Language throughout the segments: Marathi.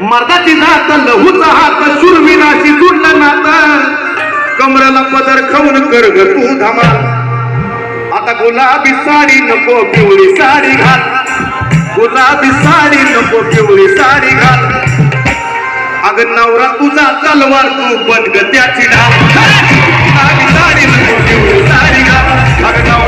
मर्दाची जात लहूचा हात शूरवीराशी जुडलं नात. कमराला पदर खाऊन कर ग तू धमाल. आता गुलाबी साडी नको पिवळी साडी घाल. गुलाबी साडी नको पिवळी साडी घाल. अग नवरा तुझा तलवार तू बन ग त्याची ढाल गुलाबी साडी नको पिवळी साडी घाल. अग नवरा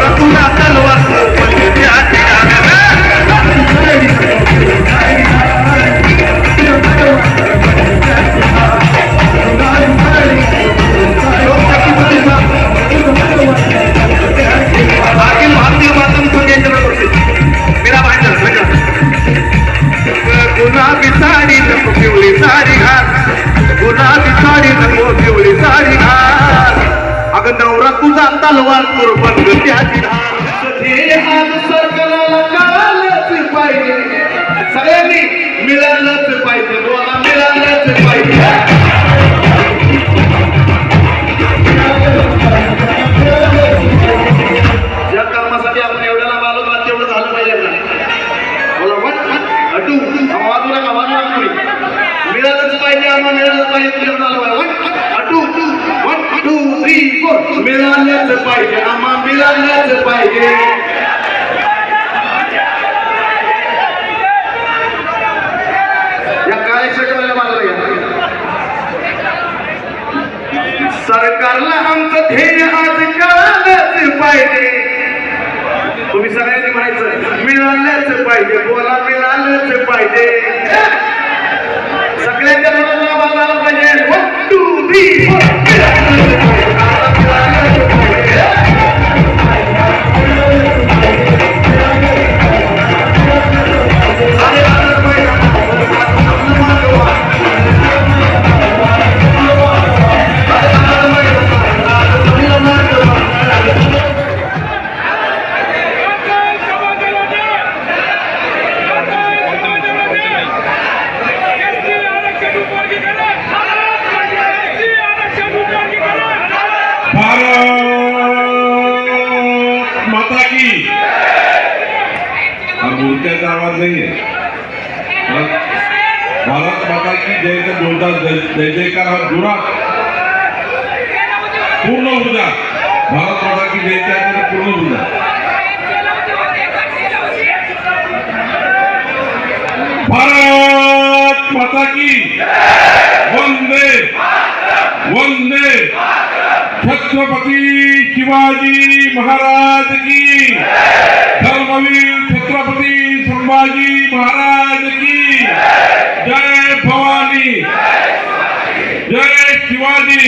गुलाबी साडी नको पिवळी साडी अगं नवरा तुझा तलवार कुरबन त्याची सगळ्यांनी मिळालंच पाहिजे मिळालंच पाहिजे. पाहिजे आम्हा मिळालंच पाहिजे. सरकारला आमचं ध्येय आज कळालंच पाहिजे. तुम्ही सगळ्यांनी म्हणायचं मिळालंच पाहिजे बोला मिळालंच पाहिजे. सगळ्यांच्या मनाला बघायला पाहिजे. जय जय जयकार हा जोरात. पूर्ण ऊर्जा. भारत माता की जयच्या ह्याच्यात पूर्ण ऊर्जा. भारत माता की वंदे वंदे. छत्रपती शिवाजी महाराज की. धर्मवीर छत्रपती जी महाराज की जय भवानी। जय शिवाजी।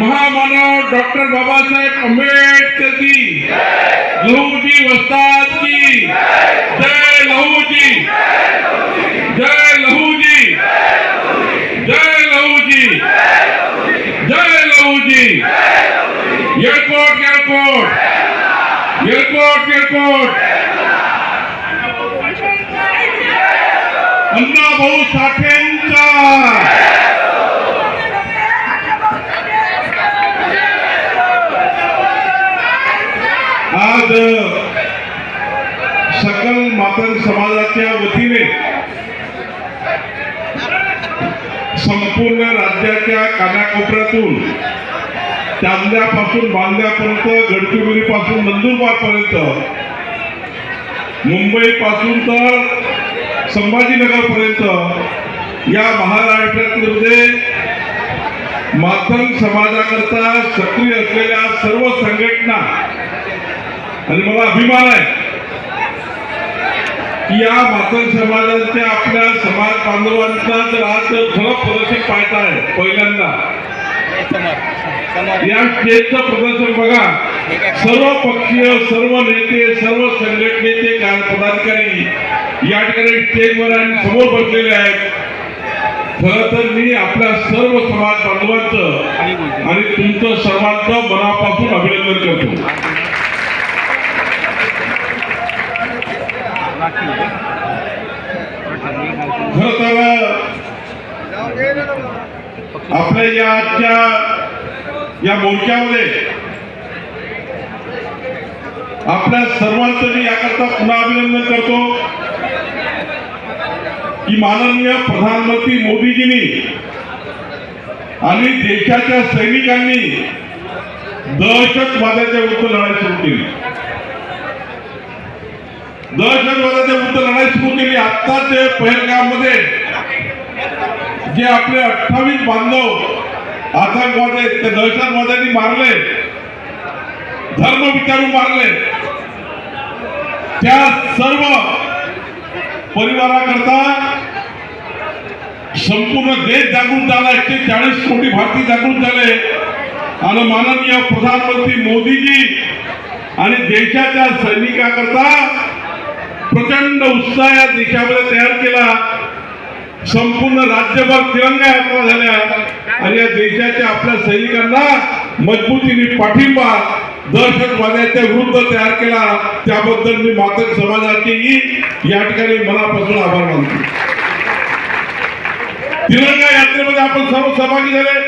महामानव डॉक्टर बाबा साहेब अंबेडकर जी लहू जी वस्ताद की। जय लहू जी जय लहू जी जय लहू जी जय Lahu ji airport airport. Airport airport. भाऊ साठेंचा. आज सकल मातंग समाजाच्या वतीने संपूर्ण राज्याच्या कानाकोपऱ्यातून चांद्यापासून बांद्यापर्यंत गडचिरोलीपासून नंदुरबारपर्यंत मुंबईपासून तर संभाजीनगरपर्यंत या महाराष्ट्रामध्ये मातंग समाजाकरता सक्रिय असलेल्या सर्व संघटना आणि मला अभिमान आहे की या मातंग समाजाच्या आपल्या समाज बांधवांचा जर आज फलक प्रदर्शन पाहत आहे पहिल्यांदा. या स्टेजचं प्रदर्शन बघा. सर्व पक्षीय सर्व नेते सर्व संघटनेचे पदाधिकारी या ठिकाणी स्टेजवर आणि समोर बसलेले आहेत. खर तर मी आपल्या सर्व समाज बांधवांचं आणि तुमचं सर्वांचं मनापासून अभिनंदन करतो. खर तर आपल्या या आजच्या या मोर्चामध्ये आपल्या सर्वांचं मी याकरता पुन्हा अभिनंदन करतो की माननीय प्रधानमंत्री मोदीजींनी आणि देशाच्या सैनिकांनी दहशतवादाच्या विरुद्ध लढाई सुरू केली. दहशतवादाच्या विरुद्ध लढाई सुरू केली. आत्ताच ते जे आपले अठ्ठावीस बांधव आतंकवाद आहेत ते दहशतवाद्यांनी मारले. धर्म विचारून मारले. त्या सर्व परिवाराकरता संपूर्ण देश जागृत झाला. एकशे चाळीस कोटी भारतीय जागृत झाले. आणि माननीय प्रधानमंत्री मोदीजी आणि देशाच्या सैनिकाकरता प्रचंड उत्साह या देशामध्ये तयार केला. संपूर्ण राज्यभर तिरंगा यात्रा झाल्या. आणि या देशाच्या आपल्या सैनिकांना मजबूतीने पाठिंबा दहशतवाद्याच्या विरुद्ध तयार केला. त्याबद्दल मी मातक समाजाचेही या ठिकाणी मनापासून आभार मानतो. तिरंगा यात्रेमध्ये आपण सर्व सहभागी झाले.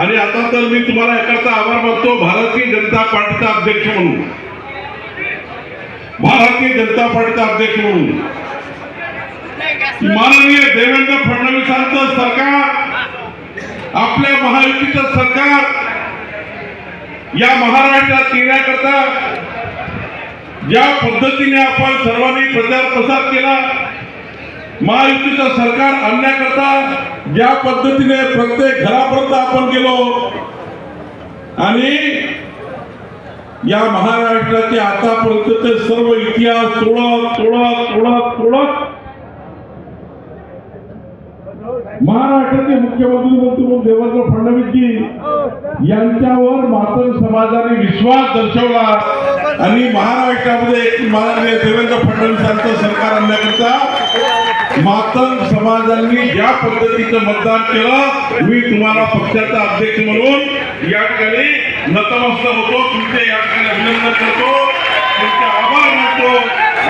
आणि आता तर मी तुम्हाला याकरता आभार मानतो. भारतीय जनता पार्टीचा अध्यक्ष म्हणून. भारतीय जनता पार्टीचा अध्यक्ष म्हणून. माननीय देवेंद्र फडणवीसांचं सरकार आपल्या महायुतीचं सरकार या महाराष्ट्रात येण्याकरता ज्या पद्धतीने आपण सर्वांनी प्रचार प्रसार केला महायुतीचं सरकार आणण्याकरता ज्या पद्धतीने प्रत्येक घरापर्यंत आपण गेलो आणि या महाराष्ट्राचे आतापर्यंतचे सर्व इतिहास तोडत तोडत तोडत तोडत महाराष्ट्राचे मुख्यमंत्री मंत्री म्हणून देवेंद्र फडणवीसजी यांच्यावर मातंग समाजाने विश्वास दर्शवला. आणि महाराष्ट्रामध्ये माननीय देवेंद्र फडणवीसांचं सरकार आणण्याकरता मातंग समाजांनी ज्या पद्धतीचं मतदान केलं मी तुम्हाला पक्षाचा अध्यक्ष म्हणून या ठिकाणी नतमस्तक होतो. तुमचे या ठिकाणी अभिनंदन करतो. तुमचे आभार मानतो.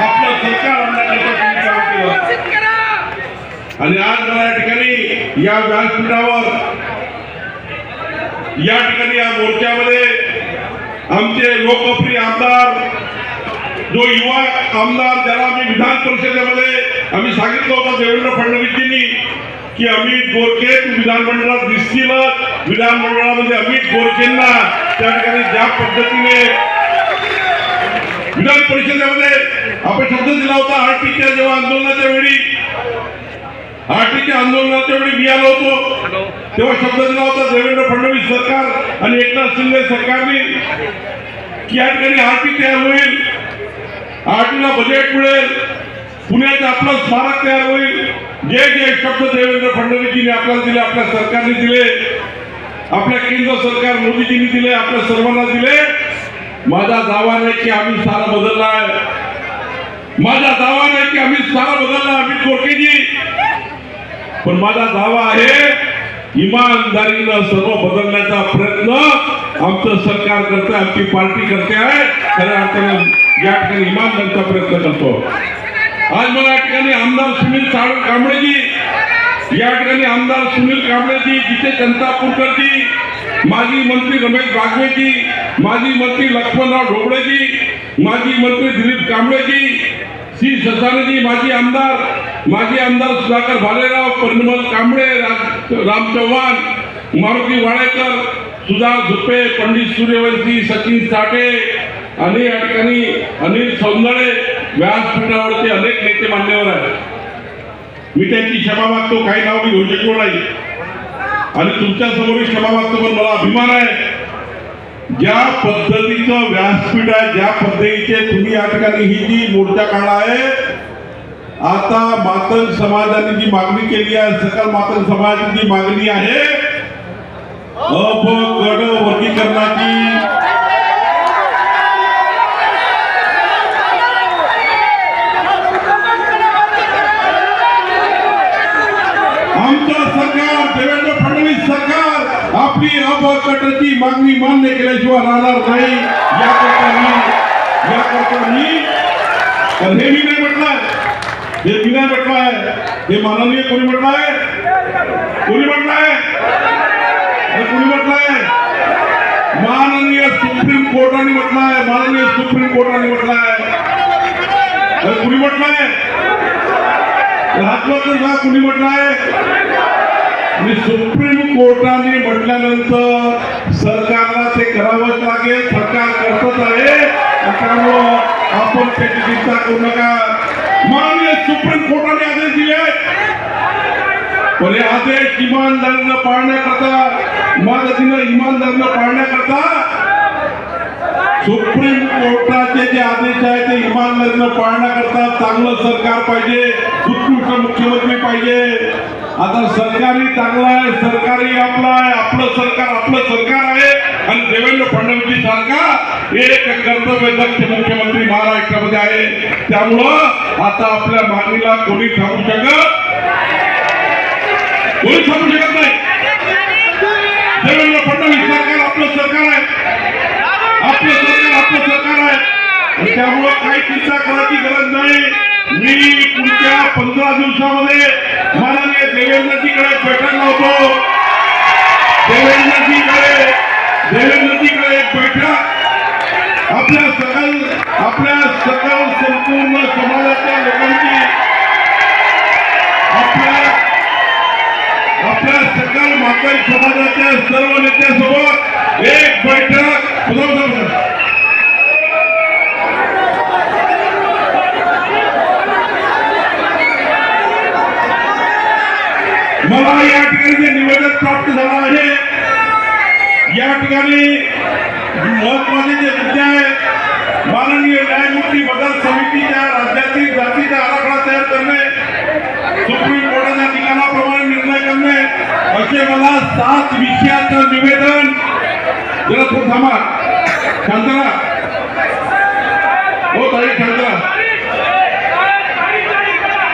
आपलं सरकार आणण्याकरता तुम्ही काम केलं. आणि आज मला या ठिकाणी या व्यासपीठावर या ठिकाणी या मोर्चामध्ये आमचे लोकप्रिय आमदार जो युवा आमदार ज्याला आम्ही विधान परिषदेमध्ये आम्ही सांगितलं होतं देवेंद्र फडणवीसजींनी की अमित गोरखे तू विधानमंडळात दिसतीलच. विधानमंडळामध्ये अमित गोरखेंना त्या ठिकाणी ज्या पद्धतीने विधान परिषदेमध्ये आपण शब्द दिला होता आरटीच्या जेव्हा आंदोलनाच्या वेळी आरटीच्या आंदोलनाच्या वेळी मी आलो होतो. तेव्हा शब्द दिला होता देवेंद्र फडणवीस सरकार आणि एकनाथ शिंदे सरकारने की या ठिकाणी आरटी तयार होईल. आरटीला बजेट मिळेल. पुण्याचं आपलं स्मारक तयार होईल. जे जे शब्द देवेंद्र फडणवीसजींनी आपल्याला दिले आपल्या सरकारने दिले. आपल्या केंद्र सरकार मोदीजींनी दिले आपल्या सर्वांना दिले. माझा दावा नाही की आम्ही सारा बदलला आहे माझा दावा नाही की आम्ही सारा बदलला अमित गोरखेजी पण माझा दावा आहे इमानदारीनं सर्व बदलण्याचा प्रयत्न आमचं सरकार करते आमची पार्टी करते आहे खऱ्या अर्थाने या ठिकाणी इमानदारीचा प्रयत्न करतो. आज मला या ठिकाणी आमदार सुनील साळ कांबळेजी या ठिकाणी आमदार सुनील कांबळेजी जिथे चंतापूरकरजी माजी मंत्री रमेश बागवेजी माजी मंत्री लक्ष्मणराव ढोबळेजी माजी मंत्री दिलीप कांबळेजी श्री ससानजी माजी आमदार माजी आमदार सुधाकर भालेराव परिमल कांबळे राम चव्हाण मारुती वाडेकर सुधा झुपे पंडित सूर्यवंशी सचिन साठे आणि या ठिकाणी अनिल सौंदळे व्यासपीठावरचे अनेक नेते मान्यवर आहेत. मी त्यांची क्षमा मागतो काही नाव मी घेऊ शकलो नाही. आणि तुमच्यासमोर क्षमा मागतो पण मला अभिमान आहे. ज्या पद्धतीचं व्यासपीठ आहे ज्या पद्धतीचे तुम्ही या ठिकाणी ही जी मोर्चा काढला आहे आता मातन समाजाने जी मागणी केली आहे सकल मातन समाजाची जी मागणी आहे अप गड वर्गीकरणाची आमचं सरकार देवेंद्र फडणवीस सरकार आपली अपकटाची मागणी मान्य केल्याशिवाय राहणार नाही. याकरता मी याकरता मी. पण हे मी नाही म्हटलंय. हे मी नाही म्हटलंय. हे माननीय कोणी म्हटलंय? कोणी म्हटलंय? हे कोणी म्हटलंय? माननीय सुप्रीम कोर्टाने म्हटलंय. माननीय सुप्रीम कोर्टाने म्हटलंय. हे कोणी म्हटलंय? हातवर का कुणी म्हटलं आहे आणि सुप्रीम कोर्टाने म्हटल्यानंतर सरकारला ते करावंच लागेल सरकार करतच आहे. त्यामुळं आपण त्याची चिंता करू नका. माननीय सुप्रीम कोर्टाने आदेश दिले आहेत. पण हे आदेश इमानदारीनं पाळण्याकरता मदतीनं इमानदारीनं पाळण्याकरता सुप्रीम कोर्टाचे जे आदेश आहेत ते इमानदारीनं पाळण्याकरता चांगलं सरकार पाहिजे उत्कृष्ट मुख्यमंत्री पाहिजे. आता सरकारही चांगलं आहे सरकारही आपलं आहे आपलं सरकार आपलं सरकार आहे. आणि देवेंद्र फडणवीस सारखा एक कर्तव्यदक्ष मुख्यमंत्री महाराष्ट्रामध्ये आहे. त्यामुळं आता आपल्या मागणीला कोणी थांबू शकत कोणी थांबू शकत नाही. देवेंद्र फडणवीस सरकार आपलं सरकार आहे. आपलं सरकार आपलं सरकार आहे. त्यामुळं काही चिंता करायची गरज नाही. मी पुढच्या पंधरा दिवसामध्ये माननीय देवेंद्रजीकडे बैठक लावतो. देवेंद्रजीकडे देवेंद्रजीकडे एक बैठक आपल्या सकल आपल्या सकल संपूर्ण समाजाच्या लोकांची आपल्या आपल्या सकल मातल समाजाच्या सर्व नेत्यासोबत एक बैठक बरोबर, मला या ठिकाणी जे निवेदन प्राप्त झालं आहे या ठिकाणी महत्त्वाचे जे मुद्दे आहे माननीय न्यायमूर्ती बदल समितीच्या राज्यातील जातीचा आराखडा तयार करणे सुप्रीम कोर्टाच्या निकालाप्रमाणे निर्णय करणे असे मला सात विषयाचं निवेदन जरा थोडं थांबा. शांतरा. हो ताई शांतरा.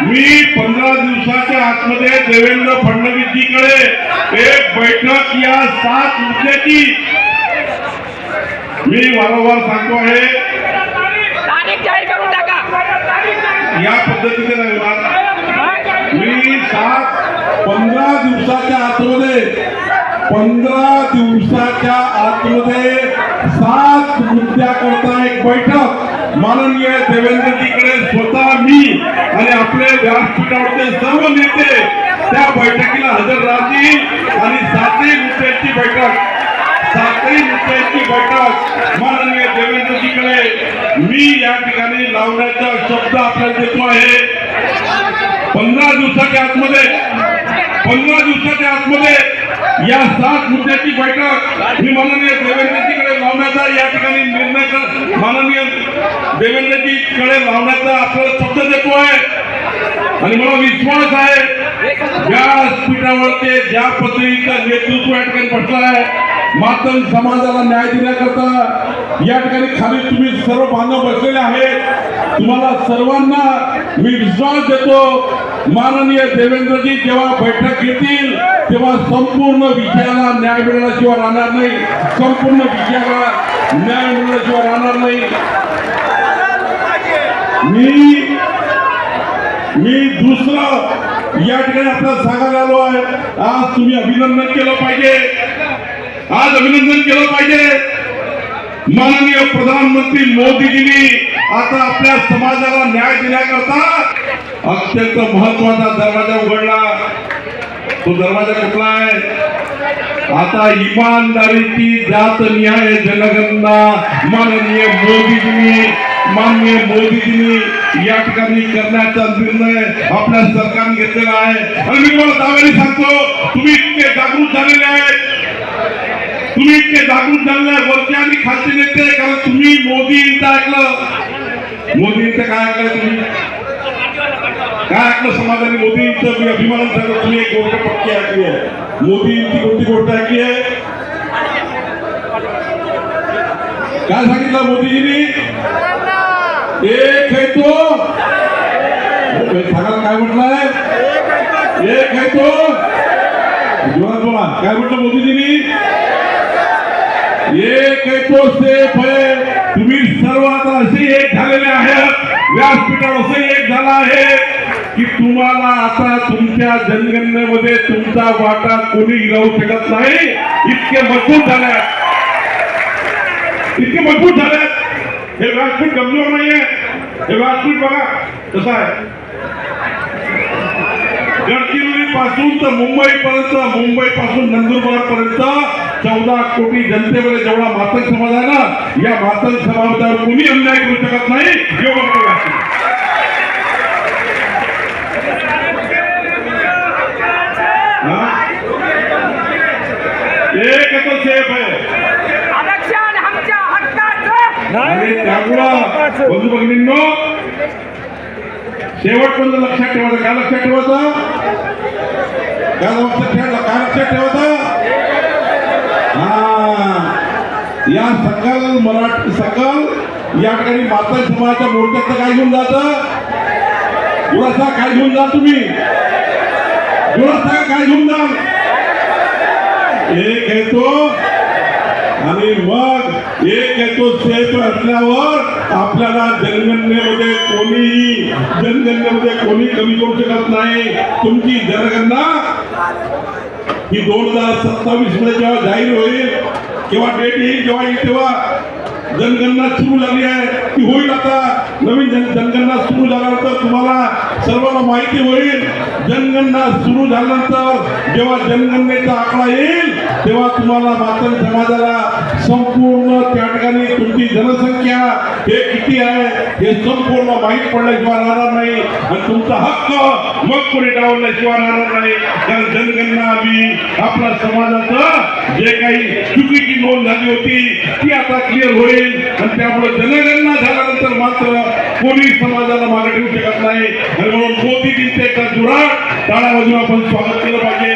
मी पंधरा दिवसाच्या आतमध्ये देवेंद्र फडणवीसजीकडे एक बैठक या सात मुद्द्याची मी वारंवार सांगतो आहे. या पद्धतीने मी सात पंधरा दिवसाच्या आतमध्ये पंधरा दिवसाच्या आतमध्ये सात मुद्द्याकरता एक बैठक माननीय देवेंद्रजीकडे स्वतः मी आणि आपले व्यासपीठावरचे सर्व नेते त्या बैठकीला हजर राहतील. आणि सातही मुद्द्यांची बैठक सातही मुद्द्यांची बैठक माननीय देवेंद्रजीकडे मी या ठिकाणी लावण्याचा शब्द आपल्याला देतो आहे. पंधरा दिवसाच्या आतमध्ये पंधरा दिवसाच्या आतमध्ये या सात मुद्द्याची बैठक ही माननीय देवेंद्रजीकडे लावण्याचा या ठिकाणी निर्णय माननीय देवेंद्रजीकडे लावण्याचा आपल्याला शब्द देतो आहे. आणि मला विश्वास आहे व्यासपीठावरचे ज्या पद्धतीचा नेतृत्व या ठिकाणी बसलं आहे मातंग समाजाला न्याय देण्याकरता या ठिकाणी खाली तुम्ही सर्व बांधव बसलेले आहेत. तुम्हाला सर्वांना मी विश्वास देतो माननीय देवेंद्रजी जेव्हा बैठक घेतील तेव्हा संपूर्ण विषयाला न्याय मिळण्याशिवाय राहणार नाही. संपूर्ण विषयाला न्याय मिळण्याशिवाय राहणार नाही. मी मी दुसरं या ठिकाणी आपल्याला सांगायला आलो आहे. आज तुम्ही अभिनंदन केलं पाहिजे. आज अभिनंदन केलं पाहिजे. माननीय प्रधानमंत्री मोदीजींनी आता आपल्या समाजाला न्याय देण्याकरता अत्यंत महत्त्वाचा दरवाजा उघडला. तो दरवाजा कुठला आहे? आता इमानदारीची जात न्याय जनगणना माननीय मोदीजींनी माननीय मोदीजींनी या ठिकाणी करण्याचा निर्णय आपल्या सरकारने घेतलेला आहे. आणि मी तुम्हाला दाव्याने सांगतो तुम्ही इतके जागृत झालेले आहेत. तुम्ही इतके जागृत झालेले आहे वरचे आणि खालचे नेते कारण तुम्ही मोदींचं ऐकलं मोदींचं काय ऐकलं तुम्ही काय ऐकलं समाजाने मोदींचं मी अभिमान सांगतो तुम्ही एक गोष्ट पक्की ऐकली आहे मोदींची कोणती गोष्ट ऐकली आहे काय सांगितलं मोदीजींनी एक है तो सांगा काय म्हटलंय एक है तो जोरात बोला काय म्हटलं मोदीजींनी एक है तो सेफ तुम्ही सर्व आता असे एक झालेले आहात. व्यासपीठावर असे एक झाला आहे की तुम्हाला आता तुमच्या जनगणनेमध्ये तुमचा वाटा कोणी राहू शकत नाही. इतके मजबूत झाले इतके मजबूत झाले हे व्यासपीठ कमजोर नाहीये. हे व्यासपीठ बघा कसं आहे. गडचिरोली पासून तर मुंबई पर्यंत मुंबई पासून नंदुरबार पर्यंत चौदा कोटी जनतेमध्ये जेवढा मातंग समाज आहे ना या मातंग समाजावर कोणी अन्याय करू शकत नाही एवढं. हा? एक तो सेफ आहे. आरक्षण आमच्या हक्काचं. आणि त्यामुळं बंधू भगिनींनो शेवटपर्यंत लक्षात ठेवायचं? काय लक्षात ठेवायचं? काय लक्षात ठेवायचं? काय लक्षात ठेवायचं हा या सकल मराठी सकल या ठिकाणी माता समाजाच्या मोर्चाचं काय घेऊन जातं? गुरासा काय घेऊन जा तुम्ही? गुरासा काय घेऊन जा? एक आहे तो आणि मग एक येतो सेफ असल्यावर आपल्याला जनगणनेमध्ये कोणीही जनगणनेमध्ये कोणी कमी करू शकत नाही. तुमची जनगणना ही दोन हजार सत्तावीसमध्ये जेव्हा जाहीर होईल केव्हा डेट येईल जेव्हा येईल तेव्हा जनगणना सुरू झाली आहे ती होईल आता. नवीन जन जनगणना सुरू झाल्यानंतर तुम्हाला माहिती होईल जनगणना सुरू झाल्यानंतर जेव्हा जनगणनेचा आकडा येईल तेव्हा तुम्हाला मातन समाजाला संपूर्ण त्या ठिकाणी तुमची जनसंख्या हे किती आहे हे संपूर्ण माहीत पडल्याशिवाय राहणार नाही. आणि तुमचा हक्क मग पुढे डावल्याशिवाय राहणार नाही. कारण जनगणना आम्ही आपल्या समाजाचं जे काही चुकीची नोंद झाली होती ती आता क्लिअर होईल. आणि त्यामुळे जनगणना झाल्यानंतर मात्र कोणी समाजाला मागे ठेवू शकत नाही. आणि म्हणून मोदीजींचे एका जुराट टाळ्या वाजून आपण स्वागत केलं पाहिजे.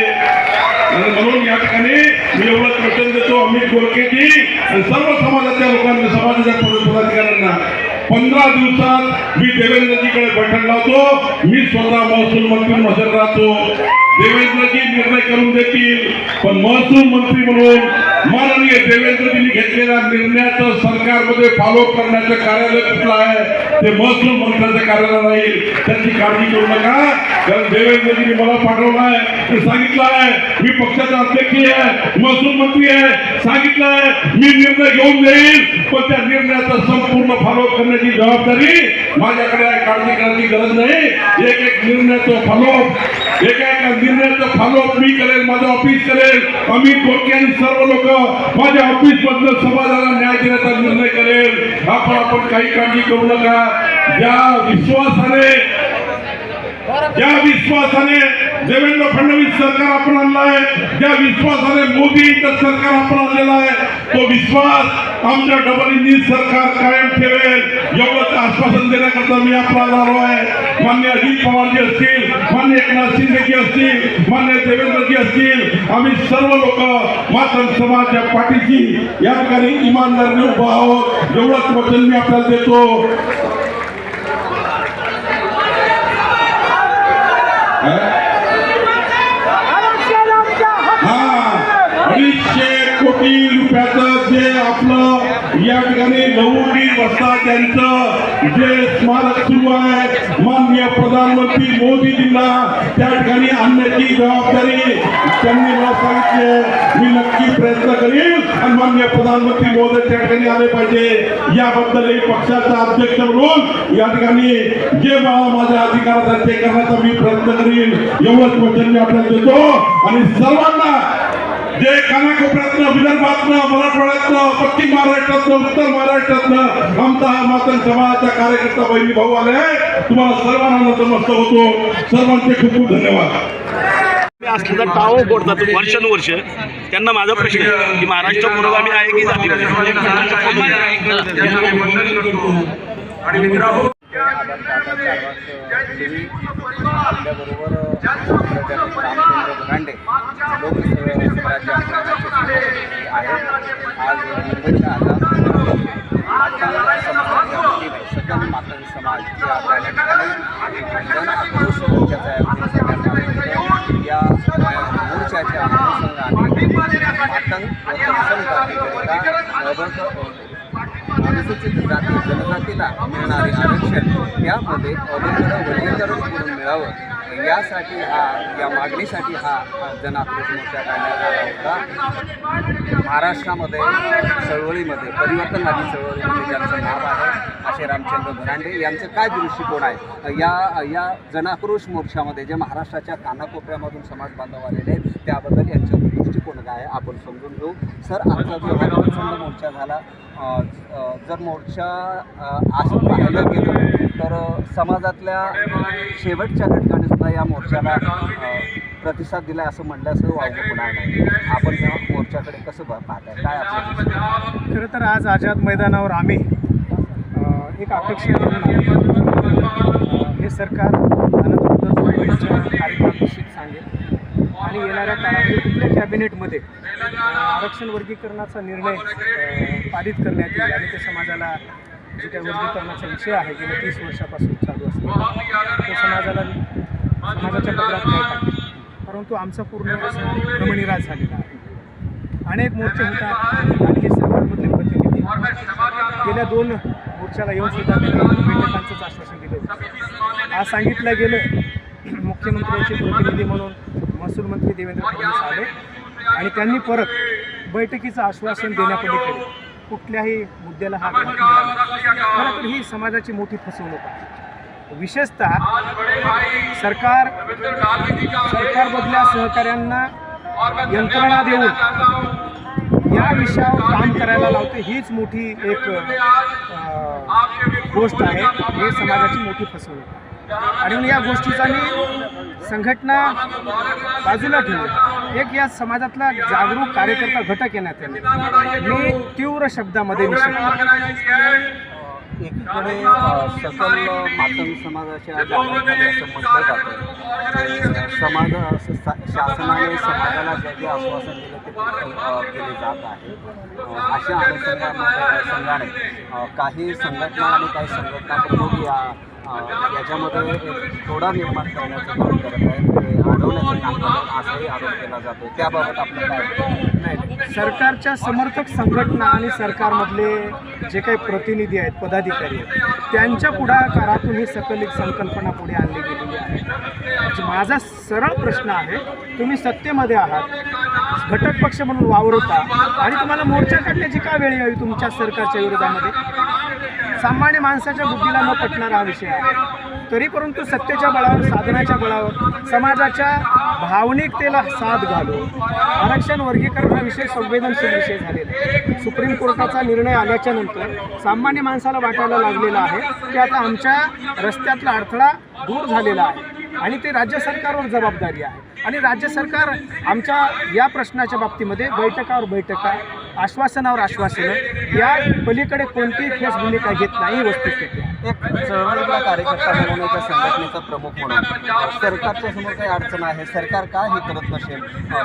आणि म्हणून या ठिकाणी मी एवढंच वचन देतो अमित गोरखेजी आणि सर्व समाजाच्या लोकांना समाजाच्या पदाधिकाऱ्यांना पंधरा दिवसात मी देवेंद्रजीकडे बैठक लावतो मी स्वतः महसूल मंत्री हजर राहतो. देवेंद्रजी निर्णय करून देतील पण महसूल मंत्री म्हणून माननीय देवेंद्रजींनी घेतलेल्या निर्णयाचं सरकारमध्ये फॉलो करण्याचं कार्यालय कुठलं आहे? ते महसूल मंत्र्याचं कार्यालय राहील त्याची काळजी करू नका. कारण देवेंद्रजींनी मला पाठवलं आहे. ते सांगितलं आहे. मी पक्षाचा अध्यक्ष आहे. महसूल मंत्री आहे. सांगितलं आहे. मी निर्णय घेऊन देईल पण त्या निर्णयाचा संपूर्ण फॉलो करण्याची जबाबदारी माझ्याकडे आहे. काळजी करायची गरज नाही. एक एक निर्णयाचं फॉलो एका एका निर्णयाचं फॉलो मी करेल. माझं ऑफिस करेल. अमित गोरके आणि सर्व लोक माझ्या ऑफिस मधलं समाजाला न्याय देण्याचा निर्णय करेल. आपण आपण काही काळजी करू नका. ज्या विश्वासाने ज्या विश्वासाने देवेंद्र फडणवीस सरकार आपण आणलं आहे. ज्या विश्वासाने मोदीचं सरकार आपण आणलेलं आहे तो विश्वास आमच्या डबल इंजिन सरकार कायम ठेवेल. एवढंच आश्वासन देण्याकरता मी आपला आलो आहे. मान्य अजित पवारजी असतील मान्य एकनाथ शिंदेजी असतील मान्य देवेंद्रजी असतील आम्ही सर्व लोक मात्र समाजच्या पाठीशी या ठिकाणी इमानदारीने उभा आहोत. एवढंच वचन मी आपल्याला देतो आरक्षण आमच्या हक्क हा अडीचशे कोटी रुपयाचं जे आपलं या ठिकाणी नवुडी वाजता त्यांचं जे स्मारक सुरू आहे. माननीय प्रधानमंत्री मोदीजींना त्या ठिकाणी आणण्याची जबाबदारी त्यांनी मला सांगितले मी नक्की प्रयत्न करीन आणि माननीय प्रधानमंत्री मोदी त्या ठिकाणी आले पाहिजे. याबद्दल पक्षाचा अध्यक्ष म्हणून या ठिकाणी जे मला माझ्या अधिकारात ते करण्याचा मी प्रयत्न करीन. एवढंच वचन मी आपल्याला देतो. आणि सर्वांना जे कानाकोपऱ्यातनं विदर्भातनं मराठवाड्यातनं पश्चिम महाराष्ट्रातनं उत्तर महाराष्ट्रातनं आमचा हा मातन समाजाचा कार्यकर्ता बहिणी भाऊ आले तुम्हाला सर्वांना नतमस्तक होतो. सर्वांचे खूप खूप धन्यवाद. असलेला टाव बोलतात वर्षानुवर्ष. त्यांना माझा प्रश्न आहे की महाराष्ट्र पुरोगामी आहे की जाती आणि मित्रांनो आपल्याबरोबर रामचंद्र आज मुंबईच्या सकल मातंग समाज या मोर्चाच्या अनुषंगाने अनुसूचित जाती जनजातीला मिळणारे आरक्षण यामध्ये अभंग वर्गीकरण करून मिळावं यासाठी हा या मागणीसाठी हा जनाक्रोश जन मोर्चा काढण्यात आला होता. महाराष्ट्रामध्ये चळवळीमध्ये परिवर्तनवादी चळवळीमध्ये ज्यांचं नाव आहे असे रामचंद्र धनांडे यांचं काय दृष्टिकोन आहे? या या जनाक्रोश मोर्चामध्ये जे महाराष्ट्राच्या कानाकोपऱ्यामधून समाज बांधव आलेले आहेत त्याबद्दल यांचं दृष्टिकोन काय आहे आपण समजून घेऊ. सर आजचा जो रामचंद्र मोर्चा झाला जर मोर्चा आज पाहिलं गेलं तर समाजातल्या शेवटच्या घटकाने सुद्धा या मोर्चाला प्रतिसाद दिला असं म्हणल्यास वावगं होणार नाही. आपण या मोर्चाकडे कसं पाहताय? काय आपलं खरं तर आज आझाद मैदानावर आम्ही एक अपेक्षा हे सरकार कार्यक्रमाविषयी सांगेल. आणि येणाऱ्या काळामध्ये कुठल्या कॅबिनेटमध्ये आरक्षण वर्गीकरणाचा निर्णय पारित करण्यात येईल? आणि ते समाजाला जे काही वर्गीकरणाचा विषय आहे गेल्या तीस वर्षापासून चालू असतो तो समाजाला समाजाच्या पदरात नाही परंतु आमचा पूर्ण असा भ्रमनिराश झालेला आहे. अनेक मोर्चे होतात आणि हे सरकारमधले प्रतिनिधी. गेल्या दोन मोर्चाला येऊन सुद्धा बैठकांचंच आश्वासन दिलं होतं. आज सांगितलं गेलं मुख्यमंत्र्यांचे प्रतिनिधी म्हणून महसूल मंत्री देवेंद्र फडणवीस आले आणि त्यांनी परत बैठकीचं आश्वासन देण्यापलीकडे कुठल्याही मुद्द्याला हा खरं तर ही समाजाची मोठी फसवणूक आहे. विशेषतः सरकार सरकारमधल्या सहकाऱ्यांना यंत्रणा देऊन या विषयावर काम करायला लावते हीच मोठी एक गोष्ट आहे. हे समाजाची मोठी फसवणूक. आहे आणि या गोष्टीचा मी संघटना बाजूला ठेवून एक या समाजातला जागरूक कार्यकर्ता घटक येण्यात येणे मी तीव्र शब्दामध्ये निषेध करतो. एकीकडे सकल मातंग समाजाच्या असं म्हटलं जातं समाज शासनाने समाजाला जे जे आश्वासन दिलं ते केले जात आहे. अशा अनुषंगामध्ये संघाने काही संघटना आणि काही संघटना या याच्यामध्ये एक थोडा निर्माण करण्याचं काम करत आहे ते अडवण्याचं काम करत असाही आरोप केला जातो त्याबाबत आपलं काय नाही सरकारच्या समर्थक संघटना आणि सरकारमधले जे काही प्रतिनिधी आहेत पदाधिकारी आहेत त्यांच्या पुढाकारातून ही सकल एक संकल्पना पुढे आणली गेलेली आहे. म्हणजे माझा सरळ प्रश्न आहे तुम्ही सत्तेमध्ये आहात घटक पक्ष म्हणून वावरता आणि तुम्हाला मोर्चा काढण्याची का वेळ यावी तुमच्या सरकारच्या विरोधामध्ये? सामान्य माणसाच्या बुद्धीला न पटणारा हा विषय आहे. तरी परंतु सत्तेच्या बळावर साधनाच्या बळावर समाजाच्या भावनिकतेला साथ घालून आरक्षण वर्गीकरण हा विषय संवेदनशील विषय झालेला आहे. सुप्रीम कोर्टाचा निर्णय आल्याच्यानंतर सामान्य माणसाला वाटायला लागलेला आहे की आता आमच्या रस्त्यातला अडथळा दूर झालेला आहे आणि ते राज्य सरकारवर जबाबदारी आहे. आणि राज्य सरकार आमच्या या प्रश्नाच्या बाबतीमध्ये बैठकावर बैठका आश्वासनावर आश्वासनं या पलीकडे कोणतीही ठोस भूमिका घेत नाही वस्तुस्थिती एक चळवळीतला कार्यकर्ता बनवण्याच्या संघटनेचा प्रमुख म्हणून. सरकारच्या समोर काही अडचण आहे सरकार का हे करत नसेल?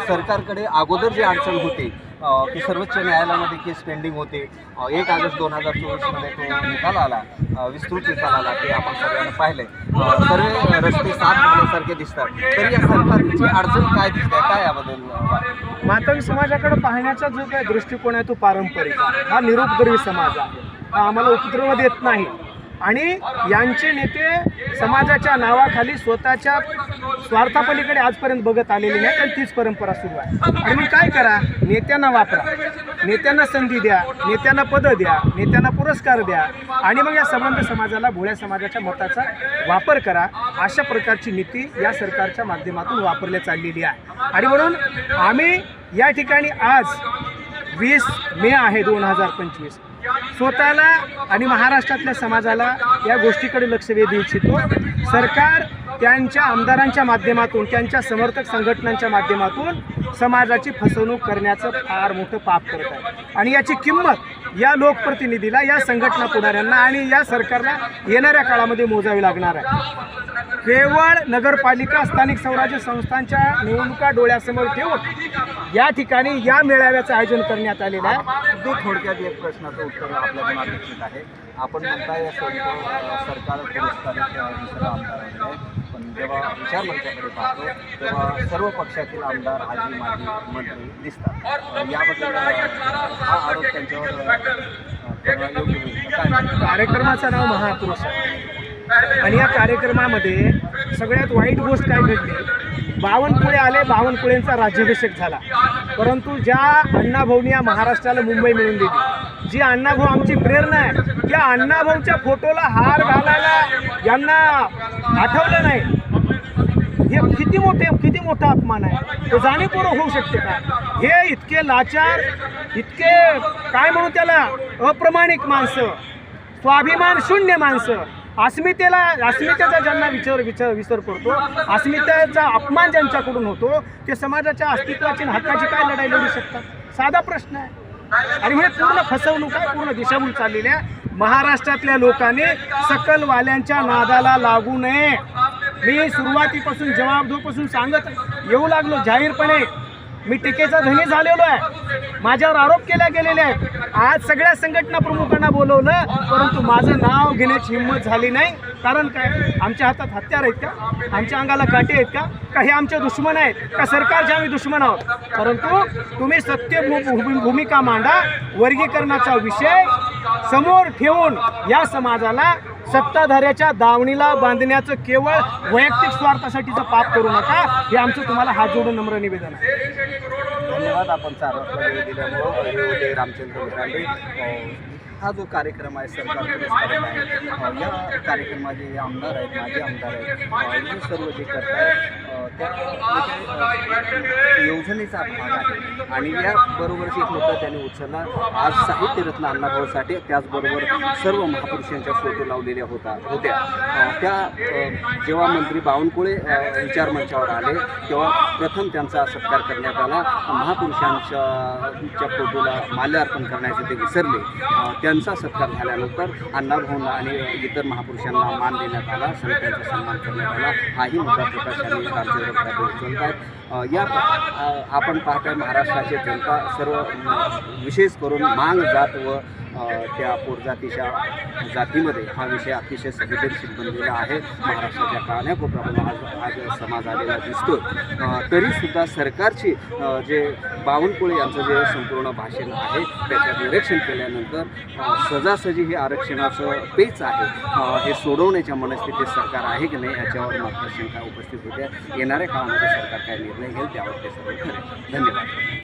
सरकारकडे अगोदर जी अडचण होती की सर्वोच्च न्यायालयामध्ये केस पेंडिंग होते. एक ऑगस्ट दोन हजार चोवीसमध्ये तो निकाल आला. विस्तृत निकाल आला ते आपण सगळ्यांना पाहिले सर्व रस्ते साफ झाल्यासारखे दिसतात. तर या सरकारची अडचण काय दिसते? काय याबद्दल? मातंग समाजाकडे पाहण्याचा जो काय दृष्टिकोन आहे तो पारंपरिक हा निरुपद्रवी समाज आहे. हा आम्हाला उपद्रव देत नाही. आणि यांचे नेते समाजाच्या नावाखाली स्वतःच्या स्वार्थापलीकडे आजपर्यंत बघत आलेले नाही आणि तीच परंपरा सुरू आहे. आणि मग काय करा? नेत्यांना वापरा. नेत्यांना संधी द्या नेत्यांना पदं द्या नेत्यांना पुरस्कार द्या. आणि मग या संबंध समाजाला भोळ्या समाजाच्या मताचा वापर करा. अशा प्रकारची नीती या सरकारच्या माध्यमातून वापरल्या चाललेली आहे. आणि म्हणून आम्ही या ठिकाणी आज वीस मे आहे दोन हजार पंचवीस. स्वतःला आणि महाराष्ट्रातल्या समाजाला या गोष्टीकडे लक्ष वेधू इच्छितो. सरकार त्यांच्या आमदारांच्या माध्यमातून त्यांच्या समर्थक संघटनांच्या माध्यमातून समाजाची फसवणूक करण्याचं फार मोठं पाप करत आहे. आणि याची किंमत या लोकप्रतिनिधीला या संघटना पुढाऱ्यांना आणि या सरकारला येणाऱ्या काळामध्ये मोजावी लागणार आहे. केवळ नगरपालिका स्थानिक स्वराज्य संस्थांच्या निवडणुका डोळ्यासमोर ठेवून या ठिकाणी या मेळाव्याचं आयोजन करण्यात आलेलं आहे. अगदी थोडक्यात एक प्रश्नाचं उत्तर आपल्याला अपेक्षित आहे. आपण म्हणताय सरकार जेव्हा विचारमंचाकडे पाहतो तेव्हा सर्व पक्षातील आमदार आजी माजी मंत्री दिसतात. याबद्दल हा आरोप त्यांच्यावर कार्यक्रमाचं नाव महापुरुष आहे. आणि या कार्यक्रमामध्ये सगळ्यात वाईट गोष्ट काय घडली? बावनकुळे आले बावनकुळेंचा राज्याभिषेक झाला. परंतु ज्या अण्णाभाऊनी या महाराष्ट्राला मुंबई मिळून दिली जी अण्णाभाऊ आमची प्रेरणा आहे त्या अण्णाभाऊच्या फोटोला हार घालायला यांना आठवलं नाही. किती मोठे किती मोठा अपमान आहे? तो जाणीवपूर्वक होऊ शकते का? हे इतके लाचार इतके काय म्हणू त्याला अप्रमाणिक माणसं स्वाभिमान शून्य माणसं. अस्मितेला अस्मितेचा ज्यांना विचार विचार विसर करतो अस्मितेचा अपमान ज्यांच्याकडून होतो ते समाजाच्या अस्तित्वाची हक्काची काय लढाई लढू शकतात? साधा प्रश्न आहे. आणि म्हणजे पूर्ण फसवणूक आहे पूर्ण दिशाभूल चाललेल्या आहे. महाराष्ट्रातल्या लोकांनी सकलवाल्यांच्या नादाला लागू नये. मी सुरुवातीपासून जवाबदोपासून सांगत येऊ लागलो. जाहीरपणे मी टीकेचा धनी झालेलो आहे. माझ्यावर आरोप केल्या गेलेले आहेत. आज सगळ्या संघटना प्रमुखांना बोलवलं परंतु माझं नाव घेण्याची हिंमत झाली नाही. कारण काय? आमच्या हातात हत्यार आहेत का? आमच्या अंगाला काटे आहेत का? का हे आमचे दुश्मन आहेत का? सरकारचे आम्ही दुश्मन आहोत. परंतु तुम्ही सत्य भू- भूमिका मांडा. वर्गीकरणाचा विषय समोर ठेवून या समाजाला सत्ताधाऱ्याच्या दावणीला बांधण्याचं केवळ वैयक्तिक स्वार्थासाठीचं पाप करू नका. हे आमचं तुम्हाला हात जोडून नम्र निवेदन आहे. धन्यवाद आपण चार वाजता दिल्यामुळं रामचंद्र हा जो कार्यक्रम आहे सरकार या कार्यक्रमाचे जे आमदार आहेत माझे आमदार आहेत हे सर्व जे करतात त्या योजनेचा भाग आहे. आणि याबरोबरच एक मुद्दा त्यांनी उचलला. आज साहित्यरत्न अण्णाभाऊ साठे त्याचबरोबर सर्व महापुरुषांच्या फोटो लावलेल्या होता होत्या. त्या जेव्हा मंत्री बावनकुळे विचार मंचावर आले तेव्हा प्रथम त्यांचा सत्कार करण्यात आला. महापुरुषांच्या फोटोला माल्यार्पण करण्याचे ते विसरले. त्या त्यांचा सत्कार झाल्यानंतर अण्णाभाऊंना आणि इतर महापुरुषांना मान देण्यात आला संतांचा सन्मान करण्यात आला. हाही मुद्दा प्रकाशाने रामचंद्र खराबे उचलत आहेत या आपण पाहताय महाराष्ट्राचे जनता सर्व विशेष करून मांग जात व त्या पोटजातीच्या जातीमध्ये हा विषय अतिशय संवेदनशील बनलेला आहे. महाराष्ट्राच्या कानाकोपऱ्यामध्ये आज आज समाज आलेला दिसतो तरीसुद्धा सरकारची जे बावनकुळे यांचं जे संपूर्ण भाषण आहे त्याच्यात निरीक्षण केल्यानंतर सजासजी हे आरक्षणाचं पेच आहे. हे सोडवण्याच्या मनस्थितीत सरकार आहे की नाही याच्यावर मात्र शंका उपस्थित होत्या. येणाऱ्या काळामध्ये सरकार काय निर्णय घेईल त्यावर ते सर्व ठरेल. धन्यवाद.